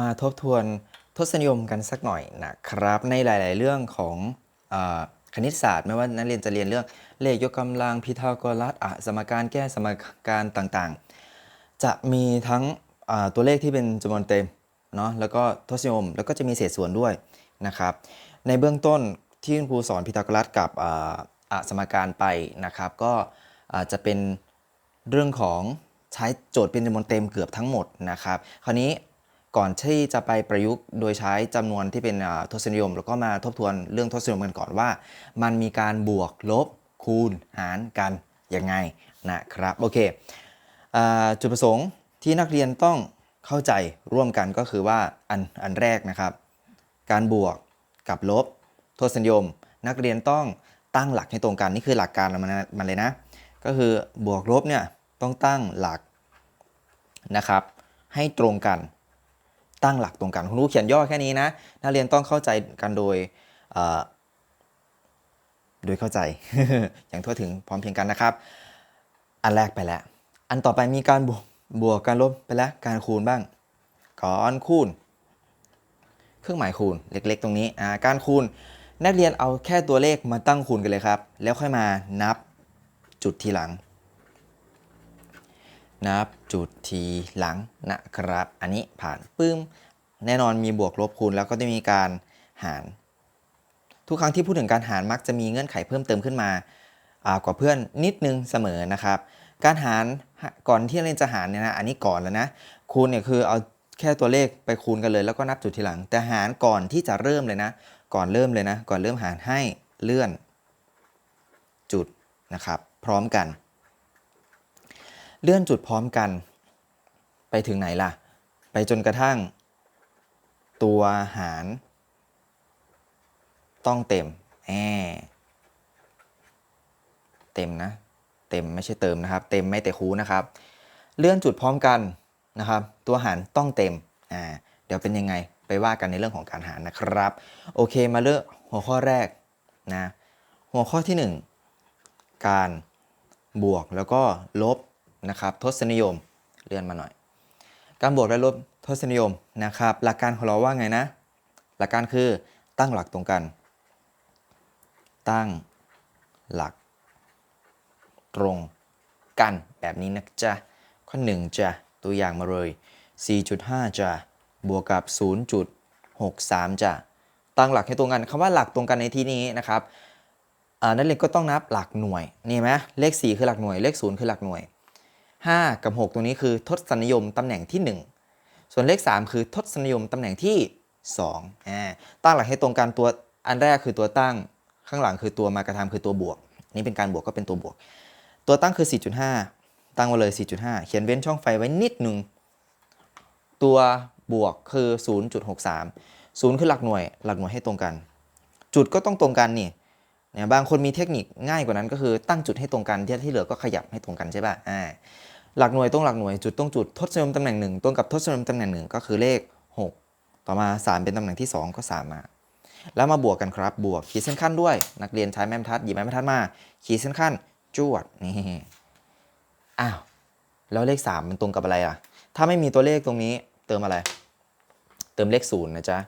มาทบทวนทศนิยมกันสักหน่อยนะครับ ในหลาย ๆ เรื่องของอคณิตศาสตร์ไม่ว่านักเรียนจะเรียนเรื่องเลขยกกำลังพีทาโกรัสสมการแก้สมการต่างๆ จะมีทั้งตัวเลขที่เป็นจำนวนเต็มเนาะแล้วก็ทศนิยมแล้วก็จะมีเศษส่วนด้วยนะครับ ในเบื้องต้นที่คุณครูสอนพีทาโกรัสกับสมการไปนะครับ ก็จะเป็นเรื่องของใช้โจทย์เป็นจำนวนเต็มเกือบทั้งหมดนะครับ คราวนี้ ก่อนที่จะไปประยุกต์โดยใช้จำนวนที่เป็นทศนิยม แล้วก็มาทบทวนเรื่องทศนิยมกันก่อนว่า มันมีการบวกลบคูณหารกันยังไงนะครับโอเคอจุดประสงค์ที่นักเรียนต้องเข้าใจร่วมกันก็คือว่าอันอันแรกนะครับ การบวกกับลบทศนิยม นักเรียนต้องตั้งหลักให้ตรงกันนี่คือหลักการมันมันเลยนะ ก็คือบวกลบเนี่ยต้องตั้งหลักนะครับ ให้ตรงกัน ตั้งหลักตรงกันคุณครูเขียนย่อแค่นี้นะนักเรียนต้องเข้าใจกันโดยโดยเข้าใจอย่างทั่วถึงพร้อมเพียงกันนะครับ อันแรกไปแล้ว อันต่อไปมีการบวกบวกการลบไปแล้วการคูณบ้างก่อนคูณ เครื่องหมายคูณเล็กๆ ตรงนี้การคูณนักเรียนเอาแค่ตัวเลขมาตั้งคูณกันเลยครับ แล้วค่อยมานับจุดทีหลัง นับจุดทีหลังนะครับ อันนี้ผ่านปึ้ม แน่นอนมีบวกลบคูณแล้วก็จะมีการหาร ทุกครั้งที่พูดถึงการหารมักจะมีเงื่อนไขเพิ่มเติมขึ้นมาากว่าเพื่อนนิดนึงเสมอนะครับ การหารก่อนที่เราจะหารเนี่ยนะอันนี้ก่อนแล้วนะคูณเนี่ยคือเอาแค่ตัวเลขไปคูณกันเลย แล้วก็นับจุดทีหลัง แต่หารก่อนที่จะเริ่มเลยนะ ก่อนเริ่มเลยนะ ก่อนเริ่มหารให้เลื่อนจุดนะครับ พร้อมกัน เลื่อนจุดพร้อมกัน ไปถึงไหนล่ะ ไปจนกระทั่ง ตัวหาร ต้องเต็มแอเต็มนะ เต็มไม่ใช่เติมนะครับ เต็มไม่แต่คูนะครับ เลื่อนจุดพร้อมกันนะครับ ตัวหารต้องเต็มอ่าเดี๋ยวเป็นยังไงไปว่ากันในเรื่องของการหารนะครับ โอเคมาเลือกหัวข้อแรกนะหัวข้อที่ 1 การบวกแล้วก็ลบ นะครับทศนิยมเลื่อนมาหน่อย การบวกและลบทศนิยมนะครับ หลักการของเราว่าไงนะ หลักการคือตั้งหลักตรงกัน ตั้งหลัก ตรงกันแบบนี้นะจ๊ะข้อ1จะตัวอย่างมาเลย 4.5จ้ะบวกกับ 0.63 จะตั้งหลักให้ตรงกันคำว่าหลักตรงกันในที่นี้นะครับอ่นักเรียนก็ต้องนับหลักหน่วย นี่ไหมเลข 4 คือหลักหน่วย เลข 0 คือหลักหน่วย 5 กับ 6ตรงนี้คือทศนิยมตำแหน่งที่ 1 ส่วนเลข 3 คือทศนิยมตำแหน่งที่2อ่าตั้งหลักให้ตรงกันตัวอันแรกคือตัวตั้งข้างหลังคือตัวมากระทำคือตัวบวก นี่เป็นการบวกก็เป็นตัวบวก ตัวตั้งคือ 4.5 ตั้งมาเลย 4.5 เขียนเว้นช่องไฟไว้นิดหนึ่งตัวบวกคือ 0.63 0 คือหลักหน่วย หลักหน่วยให้ตรงกัน จุดก็ต้องตรงกันนี่เนี่ยบางคนมีเทคนิคง่ายกว่านั้นก็คือตั้งจุดให้ตรงกันที่ที่เหลือก็ขยับให้ตรงกันใช่ป่ะอ่า หลักหน่วยต้องหลักหน่วยจุดต้องจุดทศนิยมตำแหน่งหนึ่งตรงกับทศนิยมตำแหน่งหนึ่งก็คือเลข 6 ต่อมา 3 เป็นตำแหน่งที่ 2 ก็ 3 มา แล้วมาบวกกันครับบวกขีดเส้นขั้นด้วย นักเรียนใช้แม่บรรทัดหยิบแม่บรรทัดมา ขีดเส้นขั้นจวดนี่อ้าวแล้วเลข 3 มันตรงกับอะไรอะ ถ้าไม่มีตัวเลขตรงนี้เติมอะไร เติมเลข0นะจ๊ะ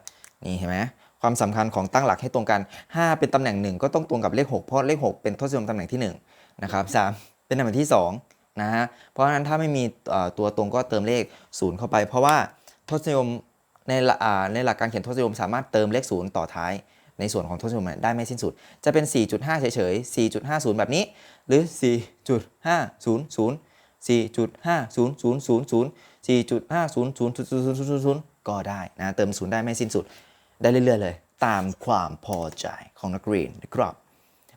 นี่เห็นไหมความสำคัญของตั้งหลักให้ตรงกัน 5 เป็นตำแหน่ง 1 ก็ต้องตรงกับเลข 6 เพราะเลข 6 เป็นทศนิยมตำแหน่งที่1นะครับ3เป็นตำแหน่งที่ 2 นะฮะเพราะฉะนั้นถ้าไม่มีตัวตรงก็เติมเลข 0 เข้าไป เพราะว่าทศนิยมในหลักอ่าในหลักการเขียนทศนิยมสามารถเติมเลข 0 ต่อท้าย ในส่วนของทศนิยมได้ไม่สิ้นสุด จะเป็น 4.5 เฉยๆ 4.50 แบบนี้ หรือ 4.500 4.5000 4.5000000ก็ได้นะเติม0ได้ไม่สิ้นสุด ได้เรื่อยๆเลย ตามความพอใจของนักเรียนนะครับ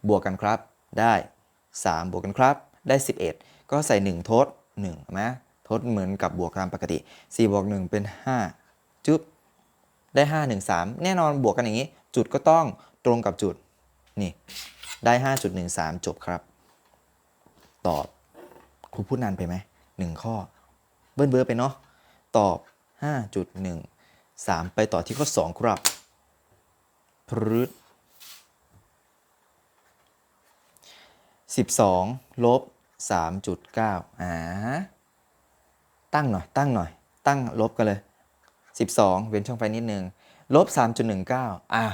บวกกันครับได้ 3 บวกกันครับได้ 11 ก็ใส่ 1 ทด1เห็นไหมทดเหมือนกับบวกตามปกติ 4 บวก 1 เป็น 5 จุ๊บ ได้ 5 1 3 แน่นอนบวกกันอย่างนี้ จุดก็ต้องตรงกับจุด นี่ ได้ 5.13 จบครับ ตอบครูพูดนานไปไหมหนึ่งข้อ เบิ้ลเบอร์ไปเนาะ ตอบ 5.13 ไปต่อที่ข้อ 2 ครับพรึด12 ลบ 3.9อ่าตั้งหน่อย ตั้งหน่อย ตั้งลบกันเลย 12 เว้นช่องไฟนิดนึงลบ 3.19อะ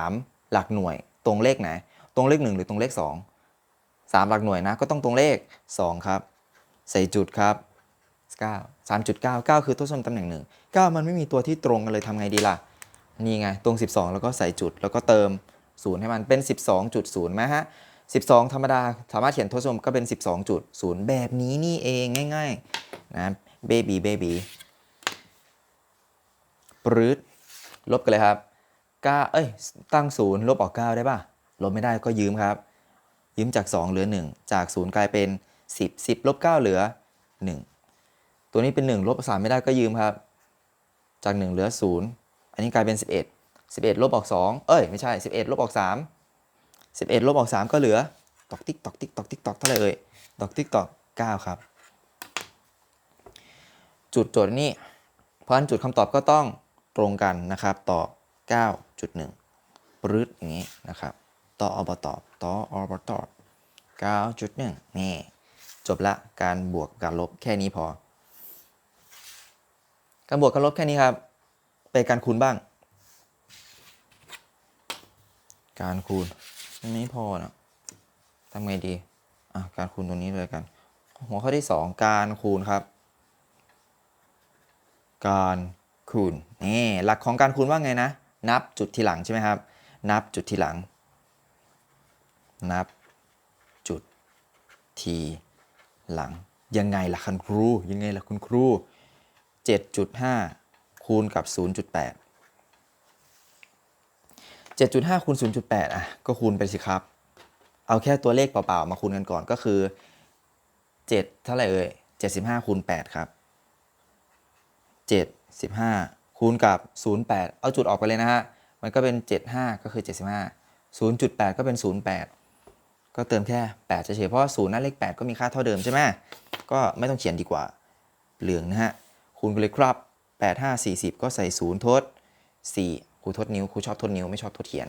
3หลักหน่วย ตรงเลขไหน ตรงเลข 1 หรือตรงเลข 2 3 หลักหน่วยนะ ก็ต้องตรงเลข 2 ครับ ใส่จุดครับ 9 3.9 9 คือตัวส้มตำแหน่งหนึ่ง9มันไม่มีตัวที่ตรงกันเลยทำไงดีล่ะ นี่ไง ตรง 12 แล้วก็ใส่จุด แล้วก็เติม 0 ให้มันเป็น 12.0ไหมฮะ 12 ธรรมดา สามารถเขียนทศนิยมก็เป็น 12.0 แบบนี้นี่เองง่ายๆนะเบบีเบบีปรืดลบกันเลยครับ9เอ้ย ตั้ง 0 ลบออก 9 ได้ป่ะ ลบไม่ได้ก็ยืมครับ ยืมจาก 2 เหลือ 1 จาก 0 กลายเป็น 10 10 ลบ 9 เหลือ 1 ตัวนี้เป็น 1 ลบ 3 ไม่ได้ก็ยืมครับ จาก 1 เหลือ 0 อันนี้กลายเป็น 11 11 ลบออก 2 เอ้ย ไม่ใช่ 11 ลบออก 3 11 ลบออก 3 ก็เหลือ ตอกติ๊กตอกติ๊กตอกติ๊กตอกเท่าไหร่เอ่ย ตอกติ๊กตอก9ครับ จุดโจทย์นี้ เพราะฉะนั้นจุดคำตอบก็ต้องตรงกันนะครับตอบ9.1ปรืดอย่างนี้นะครับ ต่ออบตอบต่ออบตอบ9.1 นี่ จบละการบวกการลบแค่นี้พอ การบวกการลบแค่นี้ครับ ไปการคูณบ้าง การคูณ ไม่พอนะทำไงดี อะ การคูณตรงนี้เลยกัน หัวข้อที่ 2 การคูณครับ การคูณ นี่หลักของการคูณว่าไงนะ นับจุดทีหลังใช่ไหมครับ นับจุดทีหลัง นับจุดทีหลัง ยังไงล่ะคุณครู ยังไงล่ะคุณครู 7.5 คูณกับ 0.8 7.5คูณ0.8อะก็คูณไปสิครับ เอาแค่ตัวเลขเปล่าๆมาคูณกันก่อนก็คือ 7 เท่าไหร่เอ่ย75คูณ8ครับ75คูณกับ 08 เอาจุดออกไปเลยนะฮะ มันก็เป็น 75 ก็คือ 75 0.8 ก็เป็น 08 ก็เติมแค่ 8 เฉยๆ เพราะว่า0หน้าเลข 8 ก็มีค่าเท่าเดิมใช่ไหม ก็ไม่ต้องเขียนดีกว่า เหลืองนะฮะ คูณกันเลยครับ 8 5 40 ก็ใส่ 0 ทด 4 ครูทดนิ้วครูชอบทดนิ้วไม่ชอบทดเขียน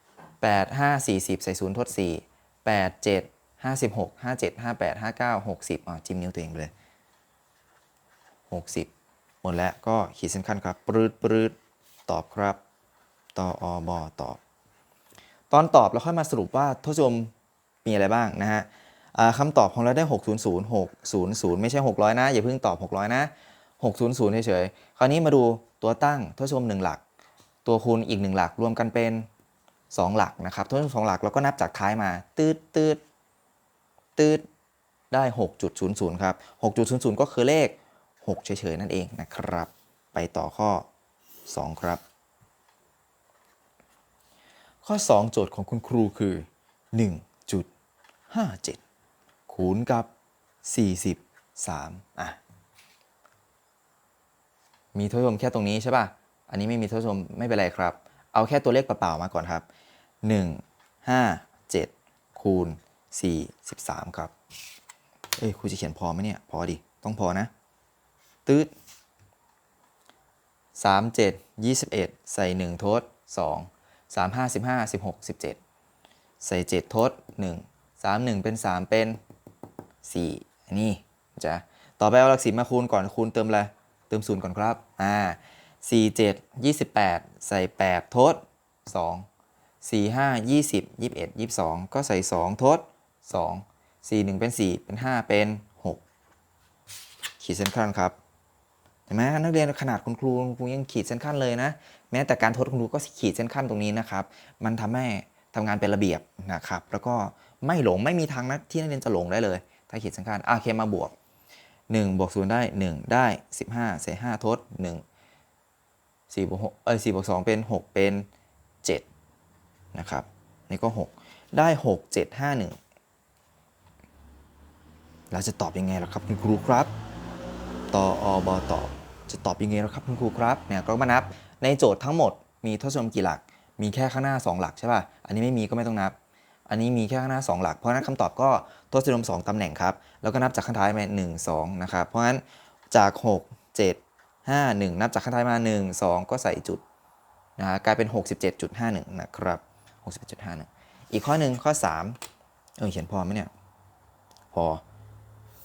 8 5 40 ใส่0ทด 4 8 7 56 57 58 59 60อะจิ้มนิ้วตัวเองเลย 60 หมดแล้วก็ขีดเส้นขั้นครับปรืดปรืดตอบครับตออบอตอบ ตอนตอบเราค่อยมาสรุปว่าทศนิยมมีอะไรบ้างนะฮะคำตอบของเราได้ 600 600 ไม่ใช่ 600 นะ อย่าเพิ่งตอบ 600 นะ 600 เฉยๆ คราวนี้มาดูตัวตั้งทศนิยม1หลัก ตัวคูณอีก 1 หลักรวมกันเป็น 2 หลักนะครับทศนิยม2หลักเราก็นับจากท้ายมา ตืดตืดตืดได้ 6.00 ครับ 6.00 ก็คือเลข 6 เฉยๆ นั่นเองนะครับ ไปต่อข้อ 2 ครับ ข้อ 2 โจทย์ของคุณครูคือ 1.57 คูณกับ 43 อะ มีทศนิยมแค่ตรงนี้ใช่ป่ะ อันนี้ไม่มีทศนิยมไม่เป็นไรครับ เอาแค่ตัวเลขเปล่าๆมาก่อนครับ 1 5 7 คูณ43ครับ เอ้ยครูจะเขียนพอไหมเนี่ย พอดิ ต้องพอนะ ตืด3 7 21ใส่1ทด2 3 5 15 16 17ใส่7ทด1 3 1เป็น3เป็น4อันนี้จะต่อไปเอาหลักสิบมาคูณก่อนคูณเติมอะไร เติมศูนย์ก่อนครับ อ่า 4 7 28ใส่8ทด2 4 5 20 21 22ก็ใส่2ทด2 4 1เป็น4เป็น5เป็น6ขีดเส้นขั้นครับเห็นไหมนักเรียนขนาดคุณครูคุณครูยังขีดเส้นขั้นเลยนะ แม้แต่การทดคุณครูก็ขีดเส้นขั้นตรงนี้นะครับ มันทำให้ทำงานเป็นระเบียบนะครับ แล้วก็ไม่หลงไม่มีทางนะที่นักเรียนจะหลงได้เลย ถ้าขีดเส้นขั้นอะโอเคมาบวก1บวก0ได้ 1 ได้ 15ใส่5ทด1 4บวก6เอ้ย4บวก2เป็น 6 เป็น 7 นะครับ นี่ก็ 6 ได้ 6 7 5 1เราจะตอบยังไงล่ะครับคุณครูครับตออบตอบจะตอบยังไงล่ะครับคุณครูครับเนี่ยก็มานับในโจทย์ทั้งหมดมีทศนิยมกี่หลัก มีแค่ข้างหน้า 2 หลักใช่ป่ะ อันนี้ไม่มีก็ไม่ต้องนับ อันนี้มีแค่ข้างหน้า 2 หลัก เพราะฉะนั้นคำตอบก็ทศนิยม2ตำแหน่งครับ แล้วก็นับจากข้างท้ายมา1 2นะครับ เพราะฉะนั้นจาก 6 7 5 1 นับจากข้างท้ายมา 1 2 ก็ใส่จุดนะฮะกลายเป็น 67.51 นะครับ 67.51 อีกข้อหนึ่งข้อ 3 เออเขียนพอไหมเนี่ย พอ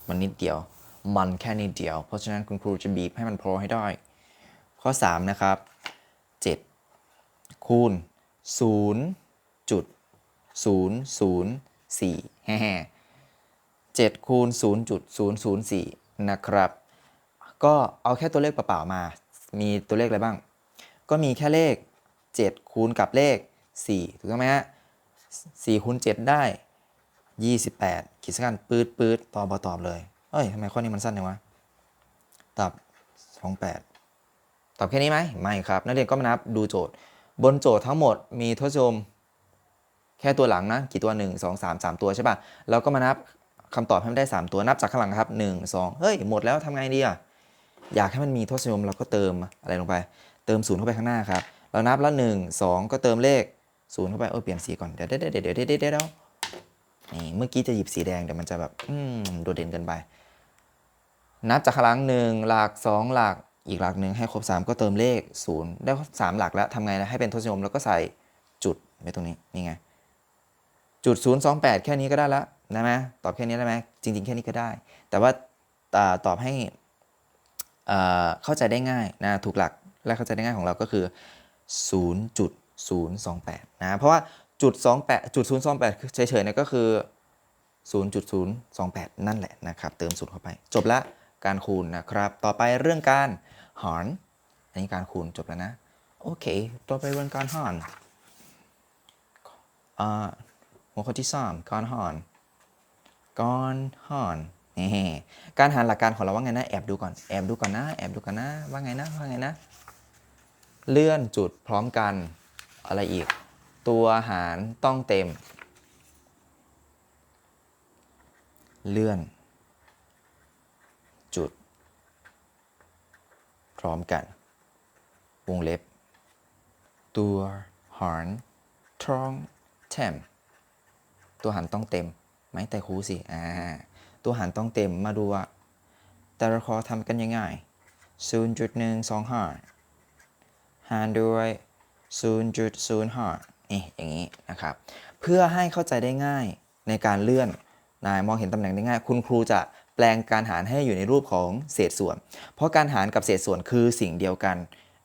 มันนิดเดียว มันแค่นิดเดียว เพราะฉะนั้นคุณครูจะบีบให้มันพอให้ได้ ข้อ 3 นะครับ 7 คูณ0จุด0 0 4แฮ่ๆ7คูณ0จุด0 0 4 นะครับ ก็เอาแค่ตัวเลขเปล่าๆมา มีตัวเลขอะไรบ้าง ก็มีแค่เลข 7 คูณกับเลข 4 ถูกต้องไหมฮะ4คูณ7 ได้ 28ขีดเส้นกันปืดปืดตอบบตอบเลย เอ้ยทำไมข้อนี้มันสั้นจังวะตอบ28ตอบแค่นี้ไหมไม่ครับ นักเรียนก็มานับดูโจทย์ บนโจทย์ทั้งหมดมีทศนิยมแค่ตัวหลังนะ กี่ตัว 1 2 3 3 ตัวใช่ป่ะเราก็มานับคำตอบให้มันได้ 3 ตัวนับจากข้างหลังครับ 1 2 เฮ้ย หมดแล้วทำไงดีอะ อยากให้มันมีทศนิยมเราก็เติมอะไรลงไป เติมศูนย์เข้าไปข้างหน้าครับ เรานับแล้ว1 2ก็เติมเลขศูนย์เข้าไปเออเปลี่ยนสีก่อนเดี๋ยวเดี๋ยวเดี๋ยวเดี๋ยวเดี๋ยวเดี๋ยวเดี๋ยวนี่เมื่อกี้จะหยิบสีแดงเดี๋ยวมันจะแบบอืมโดดเด่นเกินไป นับจากหลังหนึ่งหลักสองหลักอีกหลักหนึ่งให้ครบ 3 ก็เติมเลข 0 ได้สามหลักแล้วทำไงนะให้เป็นทศนิยมแล้วก็ใส่จุดไว้ตรงนี้นี่ไงจุด 028 แค่นี้ก็ได้แล้วได้ไหมตอบแค่นี้ได้ไหมจริง ๆ แค่นี้ก็ได้ แต่ว่าตอบให้ เข้าใจได้ง่ายนะถูกหลักและเข้าใจได้ง่ายของเราก็คือ 0.028 นะเพราะว่าจุด28จุด028เฉยๆเนี่ยก็คือ 0.028 นั่นแหละนะครับเติมศูนย์เข้าไป จบละการคูณนะครับ ต่อไปเรื่องการหารอันนี้การคูณจบแล้วนะ โอเค ต่อไปเรื่องการหารอ่าหัวข้อที่ 3 การหารการหาร นี่การหารหลักการของเราว่าไงนะ แอบดูก่อน แอบดูก่อนนะ แอบดูก่อนนะ ว่าไงนะ ว่าไงนะ เลื่อนจุดพร้อมกัน อะไรอีก ตัวหารต้องเต็ม เลื่อน จุด พร้อมกัน วงเล็บ ตัวหารต้องเต็ม ตัวหารต้องเต็มไหมแต่คูสิ อ่า ตัวหารต้องเต็มมาดูว่า แต่ละข้อทำกันยังไง0.125หารด้วย 0.05นี่อย่างนี้นะครับ เพื่อให้เข้าใจได้ง่ายในการเลื่อนนายมองเห็นตำแหน่งได้ง่าย คุณครูจะแปลงการหารให้อยู่ในรูปของเศษส่วน เพราะการหารกับเศษส่วนคือสิ่งเดียวกัน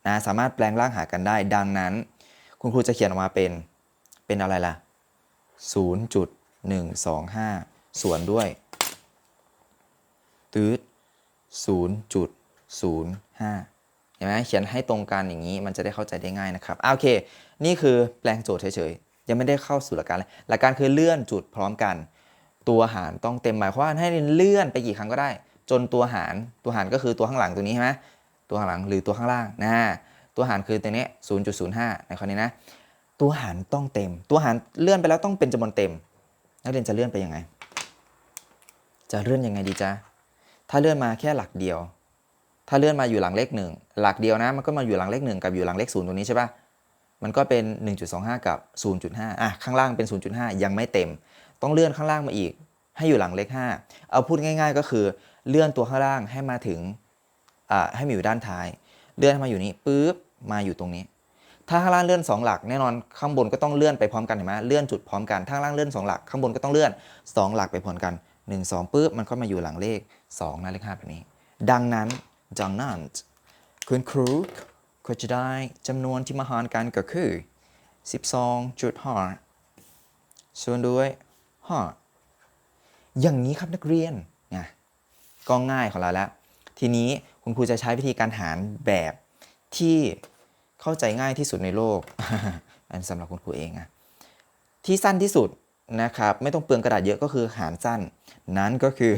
นะสามารถแปลงร่างหากันได้ ดังนั้น คุณครูจะเขียนออกมาเป็นเป็นอะไรล่ะ0.125 ส่วนด้วย ตืด0.05เห็นไหมเขียนให้ตรงกันอย่างนี้มันจะได้เข้าใจได้ง่ายนะครับอะโอเค นี่คือแปลงโจทย์เฉยๆ ยังไม่ได้เข้าสู่หลักการเลยหลักการคือเลื่อนจุดพร้อมกัน ตัวหารต้องเต็มหมายความว่าให้เลื่อนไปกี่ครั้งก็ได้ จนตัวหารตัวหารก็คือตัวข้างหลังตัวนี้ใช่ไหมตัวข้างหลังหรือตัวข้างล่างนะตัวหารคือตัวนี้0.05ในข้อนี้นะตัวหารต้องเต็ม ตัวหารเลื่อนไปแล้วต้องเป็นจำนวนเต็ม นักเรียนจะเลื่อนไปยังไง จะเลื่อนยังไงดีจ๊ะ ถ้าเลื่อนมาแค่หลักเดียว ถ้าเลื่อนมาอยู่หลังเลขหนึ่งหลักเดียวนะมันก็มาอยู่หลังเลขหนึ่งกับอยู่หลังเลขศูนย์ตรงนี้ใช่ปะมันก็เป็น 1.25 กับ 0.5อะข้างล่างเป็น 0.5 ยังไม่เต็ม ต้องเลื่อนข้างล่างมาอีก ให้อยู่หลังเลข 5 เอาพูดง่าย ๆ ก็คือเลื่อนตัวข้างล่างให้มาถึงอ่าให้มาอยู่ด้านท้าย เลื่อนมาอยู่นี้ปุ๊บมาอยู่ตรงนี้ ถ้าข้างล่างเลื่อน 2 หลักแน่นอนข้างบนก็ต้องเลื่อนไปพร้อมกันเห็นไหมเลื่อนจุดพร้อมกันถ้าข้างล่างเลื่อน 2 หลักข้างบนก็ต้องเลื่อน 2 หลักไปพร้อมกัน 1 2ปุ๊บมันก็มาอยู่หลังเลข 2หน้าเลข5แบบนี้ ดังนั้นดังนั้นคุณครูก็จะได้จำนวนที่มาหารกันก็คือ 12.5ส่วนด้วย5อย่างนี้ครับนักเรียนนะก็ง่ายของเราแล้ว ทีนี้คุณครูจะใช้วิธีการหารแบบที่เข้าใจง่ายที่สุดในโลก อันสำหรับคุณครูเองอะที่สั้นที่สุดนะครับ ไม่ต้องเปลืองกระดาษเยอะก็คือหารสั้น นั้นก็คือ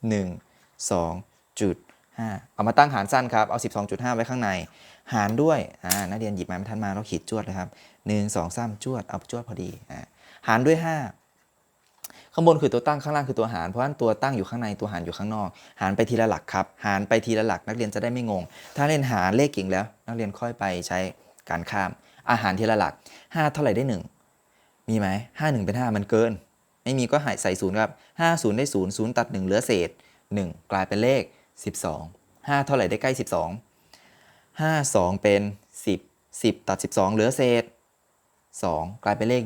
1 2จุด5เอามาตั้งหารสั้นครับ เอา 12.5 ไว้ข้างใน หารด้วย อ่า นักเรียนหยิบมาไม่ทันมาเราขีดจวดเลยครับ 1 2 3 จวด เอาจวดพอดี อ่า หารด้วย 5ข้างบนคือตัวตั้งข้างล่างคือตัวหาร เพราะฉะนั้นตัวตั้งอยู่ข้างในตัวหารอยู่ข้างนอก หารไปทีละหลักครับ หารไปทีละหลักนักเรียนจะได้ไม่งง ถ้าเรียนหารเลขเก่งแล้ว นักเรียนค่อยไปใช้การข้าม อาหารทีละหลัก 5 เท่าไหร่ได้ 1 มีไหม5 1 เป็น 5 มันเกิน ไม่มีก็หายใส่ศูนย์ครับ5 0 ได้ 0 0 ตัด 1 เหลือเศษ 1 กลายเป็นเลข 12 5 เท่าไหร่ได้ใกล้ 12 5 2 เป็น 10 10 ตัด 12 เหลือเศษ 2 กลายเป็นเลข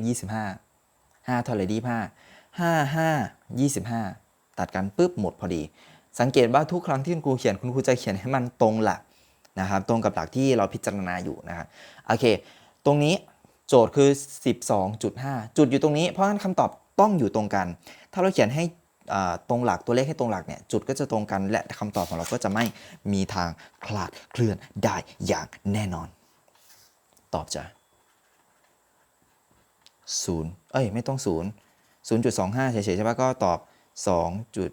25 5 เท่าไหร่ดี5 5 5 25 ตัดกันปุ๊บหมดพอดี สังเกตว่าทุกครั้งที่คุณครูเขียนคุณครูจะเขียนให้มันตรงหลักนะครับ ตรงกับหลักที่เราพิจารณาอยู่นะครับโอเค ตรงนี้โจทย์คือ 12.5 จุดอยู่ตรงนี้ เพราะฉะนั้นคำตอบ ต้องอยู่ตรงกัน ถ้าเราเขียนให้ตรงหลักตัวเลขให้ตรงหลักเนี่ยจุดก็จะตรงกันและคำตอบของเราก็จะไม่มีทางคลาดเคลื่อนได้อย่างแน่นอน ตอบจ้ะศูนย์เอ้ยไม่ต้องศูนย์ศูนย์จุดสองห้าเฉยๆใช่ปะก็ตอบสองจุด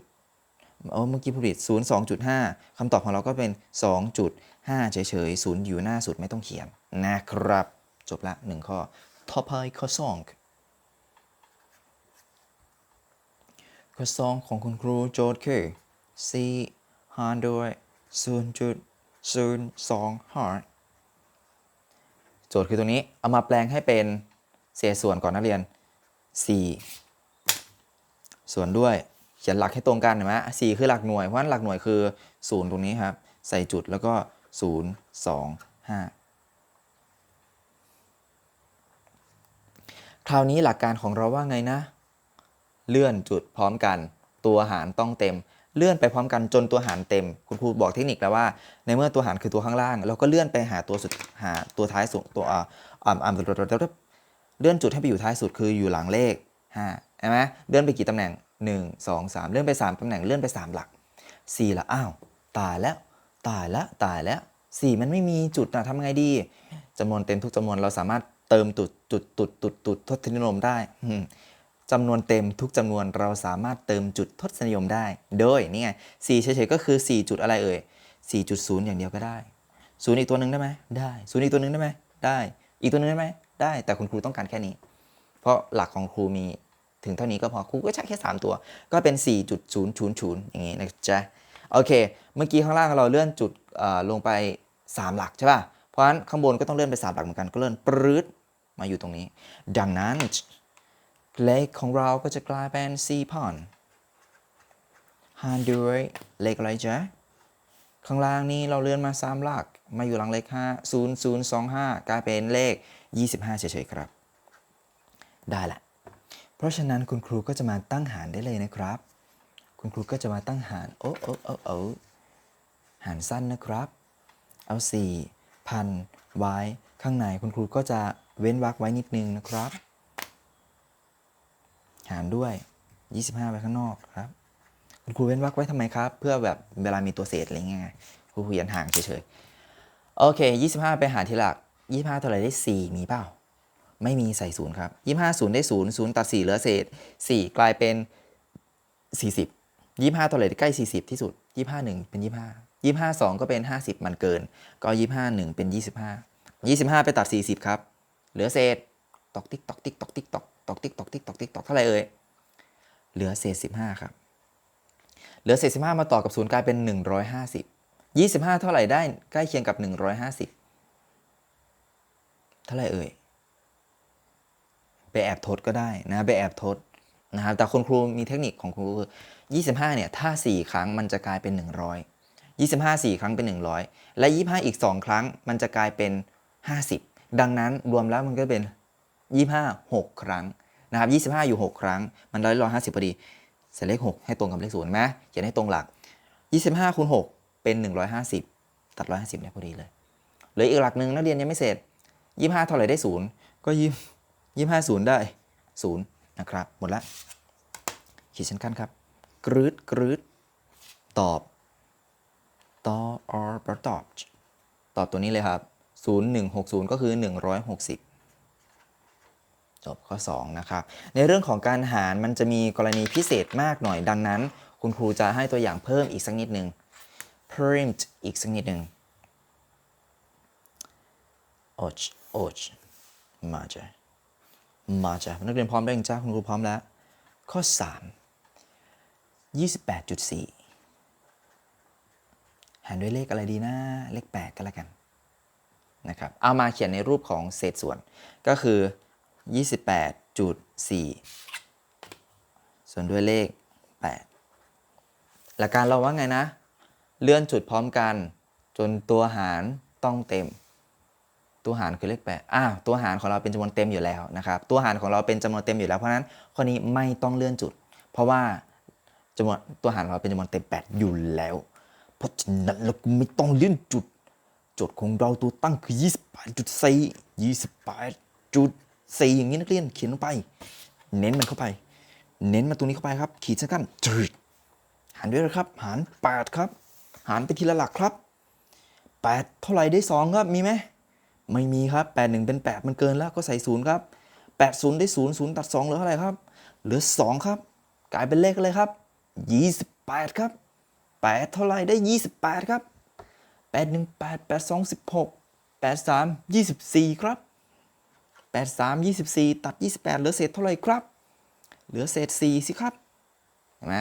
เออเมื่อกี้ผู้ผลิตศูนย์สองจุดห้าคำตอบของเราก็เป็นสองจุดห้าเฉยๆศูนย์อยู่หน้าสุดไม่ต้องเขียนนะครับ จบละหนึ่งข้อ ต่อไปข้อสอง ข้อสองของคุณครูโจทย์คือ c หารด้วย0.025โจทย์คือตรงนี้ เอามาแปลงให้เป็นเศษส่วนก่อนนักเรียน 4 ส่วนด้วยเขียนหลักให้ตรงกันเห็นไหม4คือหลักหน่วย เพราะฉะนั้นหลักหน่วยคือ 0 ตรงนี้ครับ ใส่จุดแล้วก็ 0 2 5 คราวนี้หลักการของเราว่าไงนะ เลื่อนจุดพร้อมกัน ตัวหารต้องเต็ม เลื่อนไปพร้อมกันจนตัวหารเต็ม คุณครูบอกเทคนิคแล้วว่า ในเมื่อตัวหารคือตัวข้างล่าง เราก็เลื่อนไปหาตัวสุดหาตัวท้ายสุดตัวอ่าอ่าอ่าเลื่อนจุดให้ไปอยู่ท้ายสุดคืออยู่หลังเลข5ใช่ไหมเลื่อนไปกี่ตำแหน่ง 1 2 3 เลื่อนไป 3ตำแหน่งเลื่อนไป 3 หลัก 4 ละอ้าวตายแล้วตายแล้วตายแล้ว 4 มันไม่มีจุดนะทำไงดีจำนวนเต็มทุกจำนวนเราสามารถเติมจุดจุดจุดจุดจุดทศนิยมได้ จำนวนเต็มทุกจำนวนเราสามารถเติมจุดทศนิยมได้ โดยนี่ไง4เฉยๆก็คือ 4 จุดอะไรเอ่ย4.0 อย่างเดียวก็ได้ศูนย์อีกตัวหนึ่งได้ไหมได้ศูนย์อีกตัวหนึ่งได้ไหมได้ อีกตัวหนึ่งได้ไหมได้ แต่คุณครูต้องการแค่นี้ เพราะหลักของครูมีถึงเท่านี้ก็พอครูก็ใช้แค่ 3 ตัว ก็เป็น 4.000 อย่างนี้นะจ๊ะโอเค เมื่อกี้ข้างล่างเราเลื่อนจุดลงไป 3 หลักใช่ป่ะเพราะฉะนั้นข้างบนก็ต้องเลื่อนไป 3 หลักเหมือนกันก็เลื่อนปรื๊ดมาอยู่ตรงนี้ ดังนั้น เลขของเราก็จะกลายเป็น4พันหารด้วยเลขอะไรจ๊ะ ข้างล่างนี้เราเลื่อนมา 3 หลัก มาอยู่หลังเลข 5 0 0 2 5 กลายเป็นเลข 25 เฉยๆครับ ได้ละ เพราะฉะนั้นคุณครูก็จะมาตั้งหารได้เลยนะครับ คุณครูก็จะมาตั้งหาร โอ้โอ้โอ้โอ้หารสั้นนะครับ เอา4พันไว้ข้างในคุณครูก็จะเว้นวรรคไว้นิดนึงนะครับ หารด้วย 25 ไปข้างนอกครับ คุณครูเว้นวรรคไว้ทำไมครับ เพื่อแบบเวลามีตัวเศษอะไรเงี้ยครูเขียนห่างเฉยๆ โอเค 25 ไปหารทีหลัก 25 เท่าไหร่ได้ 4 มีเปล่า ไม่มีใส่ศูนย์ครับ 25ศูนย์ได้ศูนย์ศูนย์ตัด 4 เหลือเศษ 4 กลายเป็น 40 25 เท่าไหร่ใกล้ 40 ที่สุด 25 1 เป็น 25 25 2 ก็เป็น 50 มันเกิน ก็ 25 1 เป็น 25 25 ไปตัด 40 ครับ เหลือเศษ ตอกติ๊กตอกติ๊กตอกติ๊กตอก ตอกติ๊กตอกติ๊กตอกติ๊กตอกเท่าไหร่เอ่ยเหลือเศษ15ครับเหลือเศษ15มาต่อกับ0กลายเป็น 150 25 เท่าไหร่ได้ใกล้เคียงกับ 150 เท่าไหร่เอ่ยไปแอบทดก็ได้นะไปแอบทดนะครับแต่คุณครูมีเทคนิคของครูคือ25 เนี่ย ถ้า 4 ครั้งมันจะกลายเป็น 100 25 4 ครั้งเป็น 100 และ 25 อีก 2 ครั้งมันจะกลายเป็น 50 ดังนั้นรวมแล้วมันก็เป็น 25 6 ครั้งนะครับ 25 อยู่ 6 ครั้ง มันร้อยร้อยห้าสิบพอดีใส่เลข 6 ให้ตรงกับเลขศูนย์ไหมเขียนให้ตรงหลัก 25คูณ6เป็น 150 ตัด 150ได้พอดีเลยเหลืออีกหลักหนึ่งนักเรียนยังไม่เสร็จ 25 เท่าไหร่ได้ 0 ก็ยี่ยี่ห้าศูนย์ได้0นะครับ หมดละ ขีดเส้นขั้นครับ กรืดกรืดตอบตอบ or ตอบ ตอบตัวนี้เลยครับ 0160 ก็คือ 160 จบข้อ2นะครับในเรื่องของการหารมันจะมีกรณีพิเศษมากหน่อยดังนั้น คุณครูจะให้ตัวอย่างเพิ่มอีกสักนิดหนึ่งเพิ่มอีกสักนิดหนึ่งโอชโอชมาจ้ะมาจ้ะนักเรียนพร้อมได้ยังจ้าคุณครูพร้อมแล้ว ข้อ 3 28.4 หารด้วยเลขอะไรดีนะ เลข 8 ก็แล้วกันนะครับเอามาเขียนในรูปของเศษส่วนก็คือ 28.4 ส่วนด้วยเลข 8 หลักการเราว่าไงนะ เลื่อนจุดพร้อมกัน จนตัวหารต้องเต็ม ตัวหารคือเลข8อ้าวตัวหารของเราเป็นจำนวนเต็มอยู่แล้วนะครับ ตัวหารของเราเป็นจำนวนเต็มอยู่แล้ว เพราะนั้นข้อนี้ไม่ต้องเลื่อนจุด เพราะว่าจำนวนตัวหารเราเป็นจำนวนเต็ม 8 อยู่แล้ว เพราะฉะนั้นเราไม่ต้องเลื่อนจุด โจทย์ของเราตัวตั้งคือ 28.4 28.4 สี่อย่างนี้นักเรียนเขียนลงไป เน้นมันเข้าไป เน้นมาตรงนี้เข้าไปครับ ขีดเส้นกั้นจืดหารด้วยนะครับ หาร8ครับ หารไปทีละหลักครับ8เท่าไหร่ได้2ครับมีไหมไม่มีครับ8 1เป็น8มันเกินแล้วก็ใส่0ครับ8 0ได้0 0ตัด2เหลือเท่าไหร่ครับ เหลือ2ครับ กลายเป็นเลขอะไรครับ28ครับ8เท่าไหร่ได้28ครับ8 1 8 8 2 16 8 3 24ครับ 8 3 24 ตัด 28 เหลือเศษเท่าไหร่ครับ เหลือเศษ 4 สิครับเห็นไหม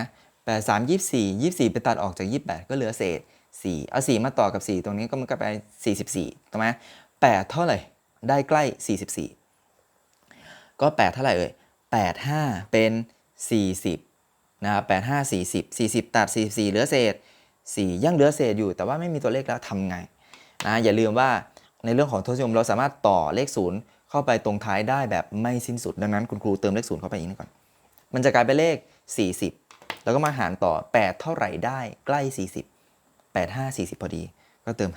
แปดสามยี่สี่ยี่สี่ไปตัดออกจากยี่แปดก็เหลือเศษสี่เอาสี่มาต่อกับสี่ตรงนี้ก็มันก็ไปสี่สิบสี่ถูกไหมแปดเท่าไหร่ ได้ใกล้สี่สิบสี่ก็แปดเท่าไหร่เอ่ยแปดห้าเป็นสี่สิบนะครับแปดห้าสี่สิบสี่สิบตัดสี่สี่เหลือเศษสี่ยังเหลือเศษอยู่ แต่ว่าไม่มีตัวเลขแล้วทำไงนะอย่าลืมว่าในเรื่องของทศนิยมเราสามารถต่อเลขศูนย์ เข้าไปตรงท้ายได้แบบไม่สิ้นสุด ดังนั้นคุณครูเติมเลขศูนย์เข้าไปอีกนิดก่อน มันจะกลายเป็นเลข 40 แล้วก็มาหารต่อ 8 เท่าไหร่ได้ใกล้ 40 8 5 40 พอดี ก็เติม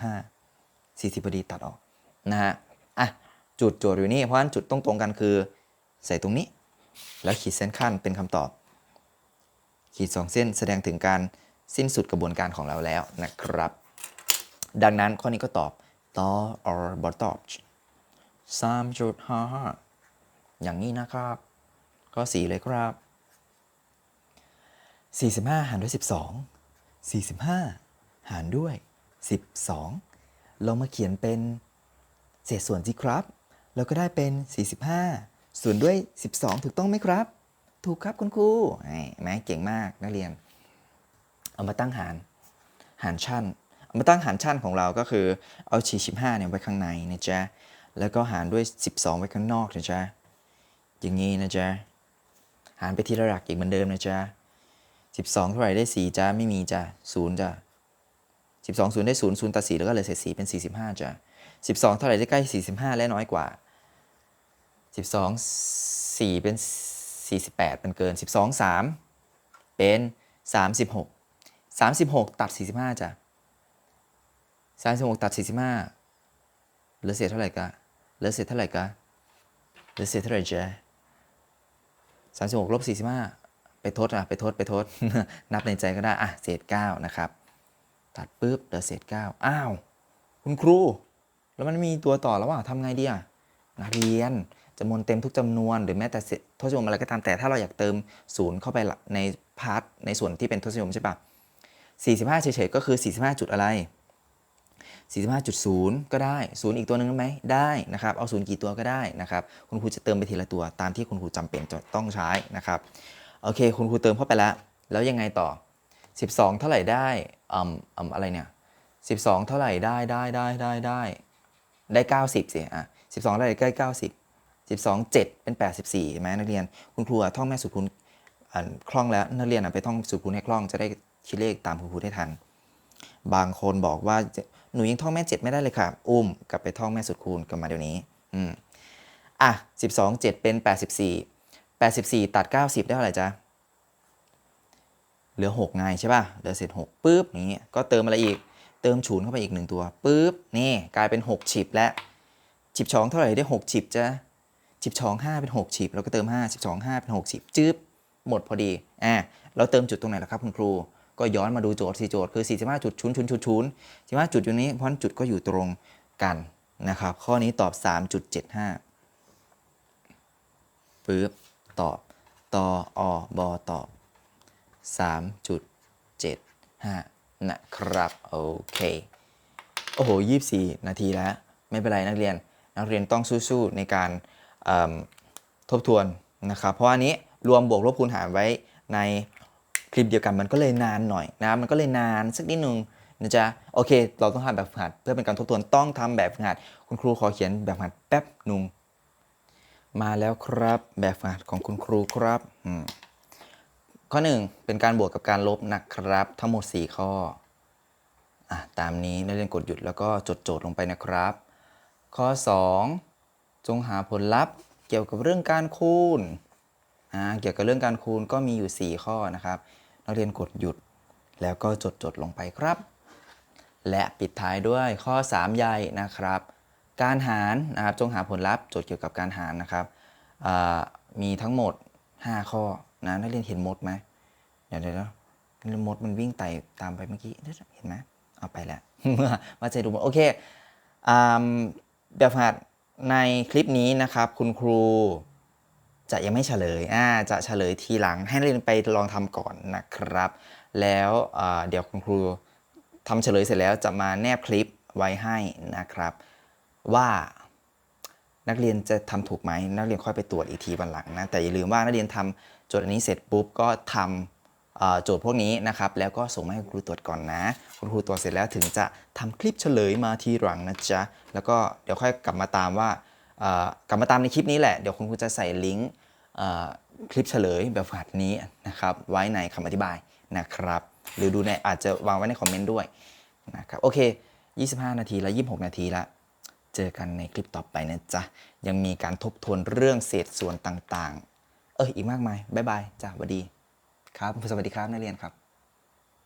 5 40 พอดีตัดออกนะฮะอะจุดโจทย์อยู่นี่เพราะฉะนั้นจุดต้องตรงกันคือ ใส่ตรงนี้ แล้วขีดเส้นขั้นเป็นคำตอบ ขีด 2 เส้นแสดงถึงการสิ้นสุดกระบวนการของเราแล้วนะครับ ดังนั้นข้อนี้ก็ตอบต่อ or บอตอบ 3.55 อย่างนี้นะครับ ก็สีเลยครับ 45 หารด้วย 12 45 หารด้วย 12 เรามาเขียนเป็นเศษส่วนสิครับ เราก็ได้เป็น 45 ส่วนด้วย 12 ถูกต้องไหมครับ ถูกครับคุณครูเห็นไหมเก่งมากนักเรียน เอามาตั้งหาร หารชั่นเอามาตั้งหารชั่นของเราก็คือเอา45เนี่ยไว้ข้างในนะจ๊ะ แล้วก็หารด้วย 12 ไว้ข้างนอกนะจ๊ะ อย่างนี้นะจ๊ะ หารไปทีละหลักอีกเหมือนเดิมนะจ๊ะ 12 เท่าไหร่ได้ 4จ้าไม่มีจ้ะ0จ้ะ12 0ได้0 0ตัด4แล้วก็เหลือเศษ4เป็น 45จ้ะ12 เท่าไหร่ได้ใกล้ 45 และน้อยกว่า 12 4 เป็น 48เป็นเกิน 12 3 เป็น 36 36 ตัด 45จ้ะ36 ตัด 45เหลือเศษเท่าไหร่กะ เหลือเศษเท่าไหร่กะเหลือเศษเท่าไหร่จ๊ะสามสิบหกลบสี่สิบห้าไปทดอะไปทดไปทด นับในใจก็ได้ อะ เศษเก้านะครับ ตัดปุ๊บเหลือเศษเก้าอ้าว คุณครู แล้วมันมีตัวต่อแล้วว่าทำไงดีอะนักเรียนจำนวนเต็มทุกจำนวน หรือแม้แต่เศษทศนิยมอะไรก็ตามแต่ถ้าเราอยากเติมศูนย์เข้าไปในพาร์ทในส่วนที่เป็นทศนิยมใช่ปะ45 เฉยๆ ก็คือ 45 จุดอะไร 45.0 ก็ได้ 0 อีกตัวหนึ่งได้ไหมได้นะครับ เอา 0 กี่ตัวก็ได้นะครับ คุณครูจะเติมไปทีละตัวตามที่คุณครูจำเป็นจะต้องใช้นะครับ โอเค คุณครูเติมเข้าไปแล้ว แล้วยังไงต่อ 12 เท่าไหร่ได้อืมอืมอะไรเนี่ย 12 เท่าไหร่ได้ได้ได้ได้ได้ได้ 90สิอะ12เท่าไหร่ใกล้ 90 12 7 เป็น 84เห็นไหมนักเรียน คุณครูอะท่องแม่สุดคูณอ่าคล่องแล้วนักเรียนอะไปท่องสุดคูณให้คล่องจะได้คิดเลขตามคุณครูได้ทัน บางคนบอกว่า หนูยังท่องแม่เจ็ดไม่ได้เลยค่ะ อุ้มกลับไปท่องแม่สุดคูณกลับมาเดี๋ยวนี้ อืม อะ12 7เป็น84 84ตัด90ได้เท่าไหร่จ๊ะ เหลือ6ไงใช่ป่ะ เหลือเศษ6ปุ๊บนี้ก็เติมอะไรอีก เติมศูนย์เข้าไปอีก1ตัวปุ๊บ นี่กลายเป็น6ฉิบและฉิบชองเท่าไหร่ได้6ฉิบจ๊ะฉิบชอง5เป็น6ฉิบแล้วก็เติม5 12 5เป็น6ฉิบจึ๊บหมดพอดี อะเราเติมจุดตรงไหนล่ะครับคุณครู ก็ย้อนมาดูโจทย์สิโจทย์คือ 45จุดชุนชุนชุนชุน45จุดอยู่นี้เพราะจุดก็อยู่ตรงกันนะครับ ข้อนี้ตอบ 3.75ปึ๊บตอบตออบอตอบ 3.75 นะครับ โอเค โอ้โห 24 นาทีแล้ว ไม่เป็นไรนักเรียน นักเรียนต้องสู้ๆในการทบทวนนะครับ เพราะอันนี้รวมบวกลบคูณหารไว้ใน คลิปเดียวกันมันก็เลยนานหน่อยนะมันก็เลยนานสักนิดนึงนะจ๊ะโอเค เราต้องทำแบบฝึกหัด เพื่อเป็นการทบทวนต้องทำแบบฝึกหัด คุณครูขอเขียนแบบฝึกหัดแป๊บหนุ่งมาแล้วครับแบบฝึกหัดของคุณครูครับอืมข้อ 1 เป็นการบวกกับการลบนะครับ ทั้งหมด 4 ข้ออะตามนี้นักเรียนกดหยุดแล้วก็จดโจทย์ลงไปนะครับ ข้อ 2 จงหาผลลัพธ์เกี่ยวกับเรื่องการคูณ เกี่ยวกับเรื่องการคูณก็มีอยู่ 4 ข้อนะครับ นักเรียนกดหยุดแล้วก็จดจทย์ลงไปครับ และปิดท้ายด้วยข้อ 3 ใหญ่นะครับ การหารนะครับจงหาผลลัพธ์จทย์เกี่ยวกับการหารนะครับมีทั้งหมด 5 ข้อนะนักเรียนเห็นมดไหมเดี๋ยวเดี๋ยวเดี๋ยวมดมันวิ่งไต่ตามไปเมื่อกี้เห็นไหมเอาไปแล้วมาใจดูมดโอเคอ่าแบบหัดในคลิปนี้นะครับ คุณครู จะยังไม่เฉลยอ่าจะเฉลยทีหลังให้นักเรียนไปลองทำก่อนนะครับ แล้วเเดี๋ยวคุณครูทำเฉลยเสร็จแล้วจะมาแนบคลิปไว้ให้นะครับ ว่านักเรียนจะทำถูกไหมนักเรียนค่อยไปตรวจอีกทีวันหลังนะแต่อย่าลืมว่านักเรียนทำโจทย์อันนี้เสร็จปุ๊บก็ทำโจทย์พวกนี้นะครับ แล้วก็ส่งมาให้ครูตรวจก่อนนะ คุณครูตรวจเสร็จแล้วถึงจะทำคลิปเฉลยมาทีหลังนะจ๊ะแล้วก็เดี๋ยวค่อยกลับมาตามว่า กลับมาตามในคลิปนี้แหละ เดี๋ยวคุณครูจะใส่ลิงก์คลิปเฉลยแบบหัดนี้นะครับ ไว้ในคำอธิบายนะครับ หรือดูในอาจจะวางไว้ในคอมเมนต์ด้วยนะครับโอเค 25 นาทีแล้ว26 นาทีแล้วเจอกันในคลิปต่อไปนะจ๊ะ ยังมีการทบทวนเรื่องเศษส่วนต่างๆ เอออีกมากมาย บ๊ายบายจ้าสวัสดีครับ สวัสดีครับนักเรียนครับ